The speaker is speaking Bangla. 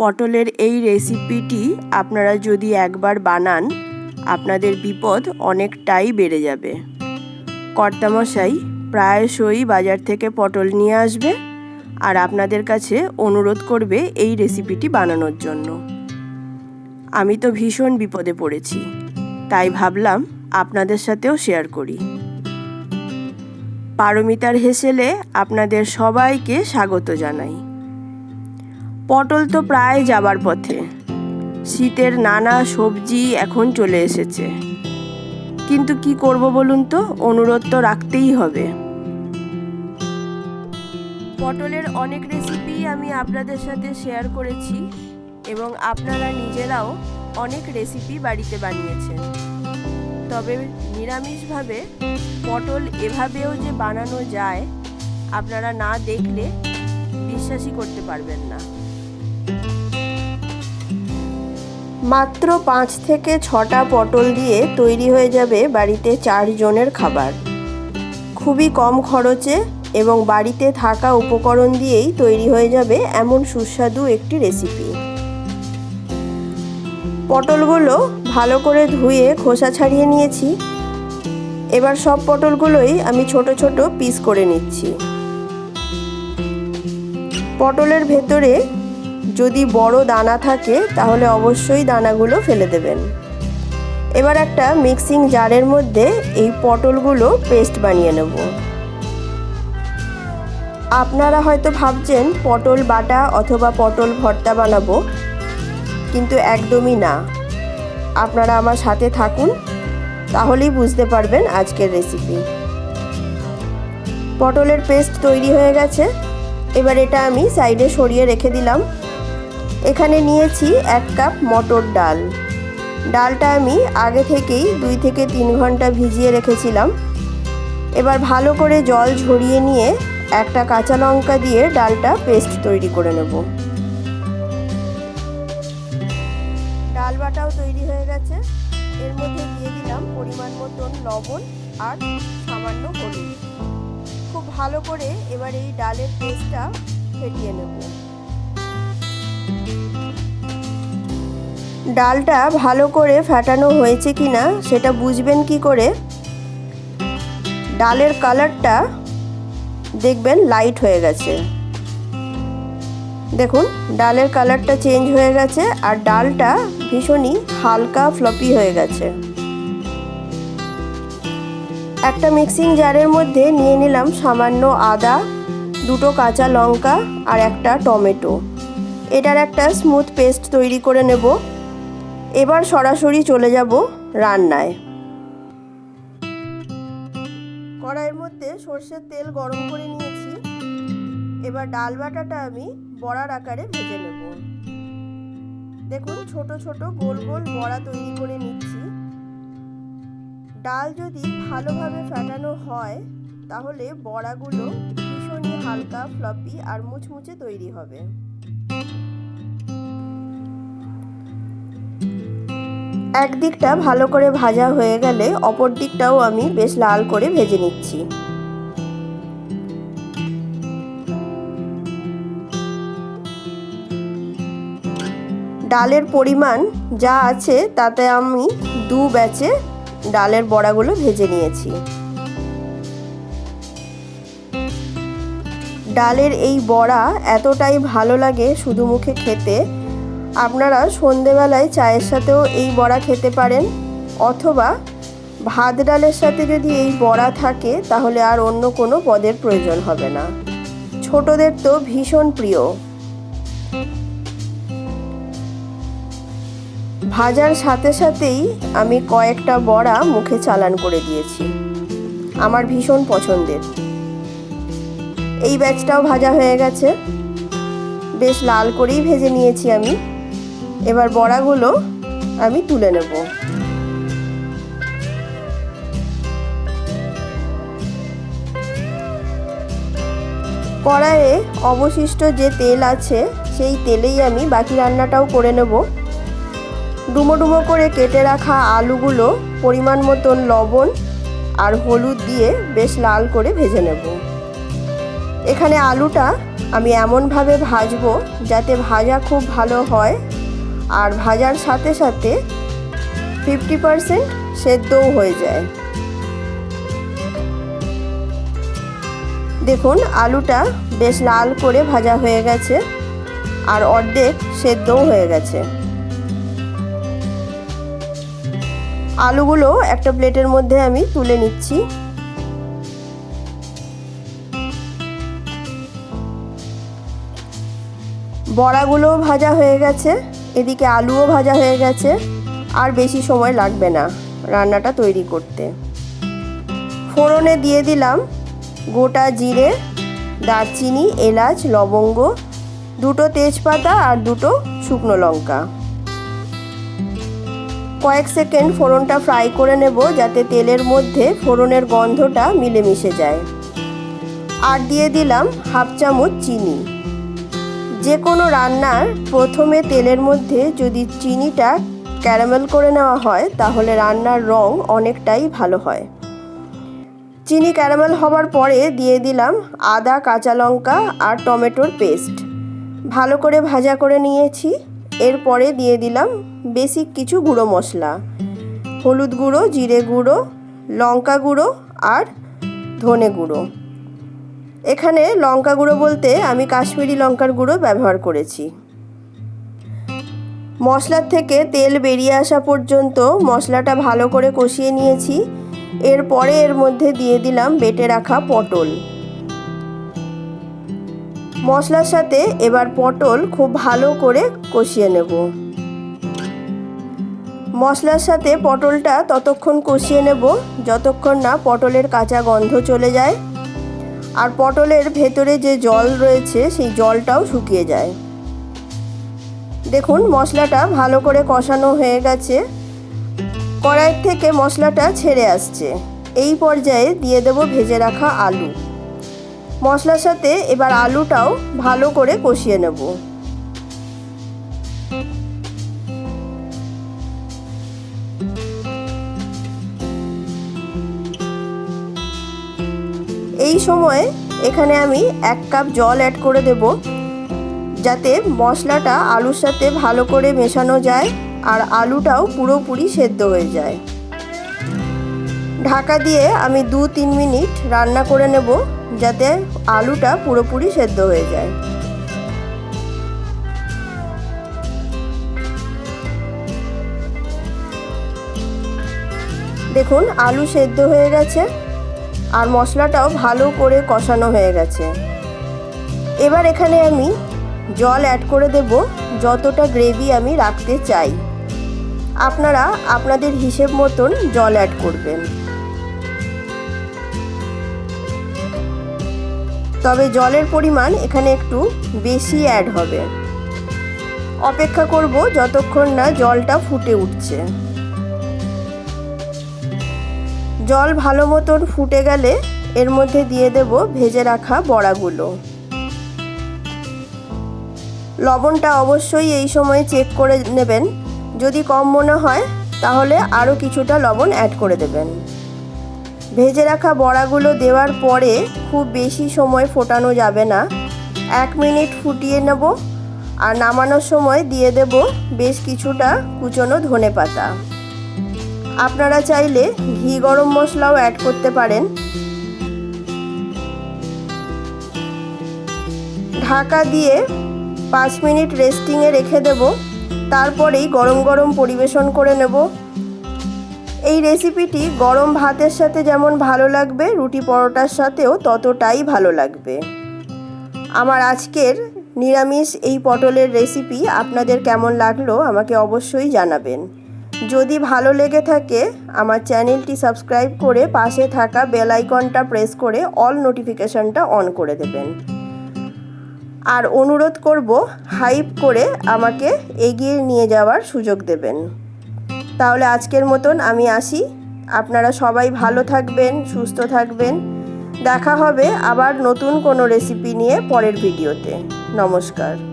পটলের এই রেসিপিটি আপনারা যদি একবার বানান, আপনাদের বিপদ অনেকটাই বেড়ে যাবে। কর্তামশাই প্রায়শই বাজার থেকে পটল নিয়ে আসবে আর আপনাদের কাছে অনুরোধ করবে এই রেসিপিটি বানানোর জন্য। আমি তো ভীষণ বিপদে পড়েছি, তাই ভাবলাম আপনাদের সাথেও শেয়ার করি। পারমিতার হেসেলে আপনাদের সবাইকে স্বাগত জানাই। পটল তো প্রায় যাবার পথে। শীতের নানা সবজি এখন চলে এসেছে। কিন্তু কি করব বলুন তো? অনুরোধ তো রাখতেই হবে। পটলের অনেক রেসিপি আমি আপনাদের সাথে শেয়ার করেছি এবং আপনারা নিজেরাও অনেক রেসিপি বাড়িতে বানিয়েছেন। তবে নিরামিষভাবে পটল এভাবেও যে বানানো যায়, আপনারা না দেখলে বিশ্বাসই করতে পারবেন না। মাত্র পাঁচ থেকে ছটা পটল দিয়ে তৈরি হয়ে যাবে বাড়িতে চারজনের খাবার। খুবই কম খরচে এবং বাড়িতে থাকা উপকরণ দিয়েই তৈরি হয়ে যাবে এমন সুস্বাদু একটি রেসিপি। পটলগুলো ভালো করে ধুয়ে খোসা ছাড়িয়ে নিয়েছি। এবার সব পটলগুলোই আমি ছোট ছোট পিস করে নিচ্ছি। পটলের ভেতরে যদি বড় দানা থাকে, তাহলে অবশ্যই দানাগুলো ফেলে দেবেন। এবার একটা মিক্সিং জারের মধ্যে এই পটলগুলো পেস্ট বানিয়ে নেব। আপনারা হয়তো ভাবছেন, পটল বাটা অথবা পটল ভর্তা বানাবো, কিন্তু একদমই না। আপনারা আমার সাথে থাকুন, তাহলেই বুঝতে পারবেন আজকের রেসিপি। পটলের পেস্ট তৈরি হয়ে গেছে। এবার এটা আমি সাইডে সরিয়ে রেখে দিলাম। এখানে নিয়েছি এক কাপ মটর ডাল। ডালটা আমি আগে থেকেই দুই থেকে তিন ঘণ্টা ভিজিয়ে রেখেছিলাম। এবার ভালো করে জল ঝরিয়ে নিয়ে একটা কাঁচা লঙ্কা দিয়ে ডালটা পেস্ট তৈরি করে নেব। ডাল বাটাও তৈরি হয়ে গেছে। এর মধ্যে দিয়ে দিলাম পরিমাণ মতন লবণ আর সামান্য হলুদ। খুব ভালো করে এবার এই ডালের পেস্টটা ফেটিয়ে নেব। ডালটা ভালো করে ফাটানো হয়েছে কিনা সেটা বুঝবেন কি করে? ডালের কালারটা দেখবেন লাইট হয়ে গেছে। দেখুন, ডালের কালারটা চেঞ্জ হয়ে গেছে আর ডালটা ভীষণই হালকা ফ্লপি হয়ে গেছে। একটা মিক্সিং জারের মধ্যে নিয়ে নিলাম সামান্য আদা, দুটো কাঁচা লঙ্কা আর একটা টমেটো। এটার একটা স্মুথ পেস্ট তৈরি করে নেব। এবার সরাসরি চলে যাব রান্নায়। কড়াইয়ের মধ্যে সর্ষের তেল গরম করে নিয়েছি। এবার ডাল বাটাটা আমি বড়ার আকারে ভেজে নেব। দেখুন, ছোট ছোট গোল গোল বড়া তৈরি করে নিচ্ছি। ডাল যদি ভালোভাবে ফাটানো হয়, তাহলে বড়াগুলো ভীষণই হালকা ফ্লপি আর মুচমুচে তৈরি হবে। একদিকটা ভালো করে ভাজা হয়ে গেলে অপর দিকটাও আমি বেশ লাল করে ভেজে নিচ্ছি। ডালের পরিমাণ যা আছে তাতে আমি দু ব্যাচে ডালের বড়াগুলো ভেজে নিয়েছি। ডালের এই বড়া এতটাই ভালো লাগে শুধু মুখে খেতে আপনারা সন্ধেবেলায় চায়ের সাথেও এই বড়া খেতে পারেন, অথবা ভাত ডালের সাথে যদি এই বড়া থাকে, তাহলে আর অন্য কোনো পদের প্রয়োজন হবে না। ছোটদের তো ভীষণ প্রিয়। ভাজার সাথে সাথেই আমি কয়েকটা বড়া মুখে চালান করে দিয়েছি। আমার ভীষণ পছন্দের। এই ব্যাচটাও ভাজা হয়ে গেছে। বেশ লাল করেই ভেজে নিয়েছি আমি। এবার বড়াগুলো আমি তুলে নেব। কড়াইয়ে অবশিষ্ট যে তেল আছে, সেই তেলেই আমি বাকি রান্নাটাও করে নেব। ডুমো ডুমো করে কেটে রাখা আলুগুলো পরিমাণ মতন লবণ আর হলুদ দিয়ে বেশ লাল করে ভেজে নেব। এখানে আলুটা আমি এমনভাবে ভাজবো যাতে ভাজা খুব ভালো হয় আর ভাজার সাথে সাথে ফিফটি পারসেন্ট সেদ্ধও হয়ে যায়। দেখুন, আলুটা বেশ লাল করে ভাজা হয়ে গেছে আর অর্ধেক সেদ্ধও হয়ে গেছে। আলুগুলো একটা প্লেটের মধ্যে আমি তুলে নিচ্ছি। বড়াগুলোও ভাজা হয়ে গেছে। এদিকে আলুও ভাজা হয়ে গেছে, আর বেশি সময় লাগবে না রান্নাটা তৈরি করতে। ফোড়নে দিয়ে দিলাম গোটা জিরে, দারচিনি, এলাচ, লবঙ্গ, দুটো তেজপাতা আর দুটো শুকনো লঙ্কা। কয়েক সেকেন্ড ফোড়নটা ফ্রাই করে নেব যাতে তেলের মধ্যে ফোড়নের গন্ধটা মিলেমিশে যায়। আর দিয়ে দিলাম হাফ চামচ চিনি। যে কোনো রান্নার প্রথমে তেলের মধ্যে যদি চিনিটা ক্যারামেল করে নেওয়া হয়, তাহলে রান্নার রং অনেকটাই ভালো হয়। চিনি ক্যারামেল হবার পরে দিয়ে দিলাম আদা, কাঁচা লঙ্কা আর টমেটোর পেস্ট। ভালো করে ভাজা করে নিয়েছি। এরপরে দিয়ে দিলাম বেসিক কিছু গুঁড়ো মশলা। হলুদ গুঁড়ো, জিরে গুঁড়ো, লঙ্কা গুঁড়ো আর ধনে গুঁড়ো। এখানে লঙ্কা গুঁড়ো বলতে আমি কাশ্মীরি লঙ্কার গুঁড়ো ব্যবহার করেছি। মশলার থেকে তেল বেরিয়ে আসা পর্যন্ত মশলাটা ভালো করে কষিয়ে নিয়েছি। এরপরে এর মধ্যে দিয়ে দিলাম বেটে রাখা পটল। মশলার সাথে এবার পটল খুব ভালো করে কষিয়ে নেব। মশলার সাথে পটলটা ততক্ষণ কষিয়ে নেব, যতক্ষণ না পটলের কাঁচা গন্ধ চলে যায়। আর পটলের ভেতরে যে জল রয়েছে, সেই জলটাও শুকিয়ে যায়। দেখুন, মশলাটা ভালো করে কষানো হয়ে গেছে। কড়াইয়ের থেকে মশলাটা ছেড়ে আসছে। এই পর্যায়ে দিয়ে দেব ভেজে রাখা আলু। মশলার সাথে এবার আলুটাও ভালো করে কষিয়ে নেব। এই সময় এখানে আমি এক কাপ জল অ্যাড করে দেব, যাতে মশলাটা আলুর সাথে ভালো করে মেশানো যায় আর আলুটাও পুরোপুরি সেদ্ধ হয়ে যায়। ঢাকা দিয়ে আমি দু তিন মিনিট রান্না করে নেব, যাতে আলুটা পুরোপুরি সেদ্ধ হয়ে যায়। দেখুন, আলু সেদ্ধ হয়ে গেছে। আর মশলাটাও ভালো করে কষানো হয়ে গেছে। এবার এখানে আমি জল অ্যাড করে দেব, যতটা গ্রেভি আমি রাখতে চাই। আপনারা আপনাদের হিসেব মতন জল অ্যাড করবেন। তবে জলের পরিমাণ এখানে একটু বেশি অ্যাড হবে। অপেক্ষা করব যতক্ষণ না জলটা ফুটে উঠছে। জল ভালো মতন ফুটে গেলে এর মধ্যে দিয়ে দেব ভেজে রাখা বড়াগুলো। লবণটা অবশ্যই এই সময় চেক করে নেবেন। যদি কম মনে হয়, তাহলে আরও কিছুটা লবণ অ্যাড করে দেবেন। ভেজে রাখা বড়াগুলো দেওয়ার পরে খুব বেশি সময় ফোটানো যাবে না। এক মিনিট ফুটিয়ে নেব। আর নামানোর সময় দিয়ে দেব বেশ কিছুটা কুচনো ধনে পাতা আপনারা চাইলে ঘি গরম মশলাও অ্যাড করতে পারেন। ঢাকা দিয়ে পাঁচ মিনিট রেস্টিংয়ে রেখে দেব। তারপরেই গরম গরম পরিবেশন করে নেব। এই রেসিপিটি গরম ভাতের সাথে যেমন ভালো লাগবে, রুটি পরোটার সাথেও ততটাই ভালো লাগবে। আমার আজকের নিরামিষ এই পটলের রেসিপি আপনাদের কেমন লাগল আমাকে অবশ্যই জানাবেন। যদি ভালো লেগে থাকে, আমার চ্যানেলটি সাবস্ক্রাইব করে পাশে থাকা বেল আইকনটা প্রেস করে অল নোটিফিকেশনটা অন করে দেবেন। আর অনুরোধ করব, হাইপ করে আমাকে এগিয়ে নিয়ে যাওয়ার সুযোগ দেবেন। তাহলে আজকের মতন আমি আসি। আপনারা সবাই ভালো থাকবেন, সুস্থ থাকবেন। দেখা হবে আবার নতুন কোনো রেসিপি নিয়ে পরের ভিডিওতে। নমস্কার।